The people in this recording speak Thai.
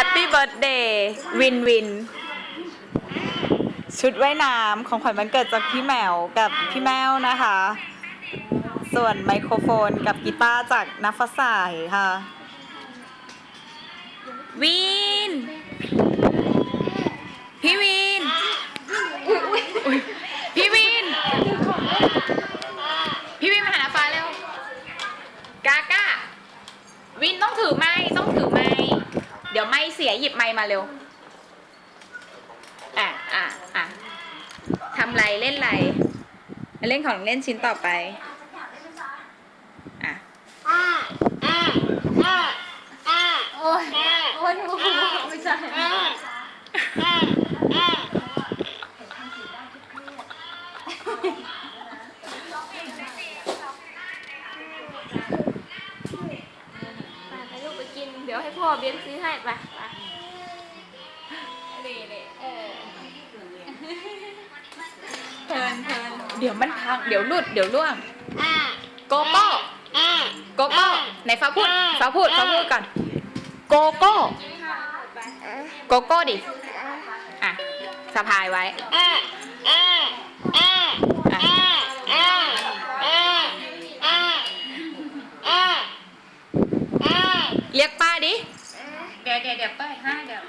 Happy Birthday วินวิน ชุดว่ายน้ำของขวัญวันเกิดจากพี่แมวกับพี่แมวนะคะ ส่วนไมโครโฟนกับกีตาร์จากนักฟ้าใสค่ะ วิน พี่วิน พี่วิน พี่วินมาหาฟ้าเร็ว กาก้า วินต้องถือไม้ต้องถือไม้ เสียหยิบไม้มาเร็ว อะอะอะทำไรเล่นไรเล่นของเล่นชิ้นต่อไป อะโอ้ยโอ้ยไม่ใช่ไปไปลูกไปกินเดี๋ยวให้พ่อเบนซื้อให้ไปไป เพลินเดี๋ยวมันพังเดี๋ยวหลุดเดี๋ยวร่วงโกโก้โกโก้ไหนฟ้าพูดฟ้าพูดฟ้าพูดก่อนโกโก้โกโก้ดิอะสะพายไว้อะเรียกป้าดิ เดี๋ยวเดี๋ยวเดี๋ยวป้าให้เดี๋ยว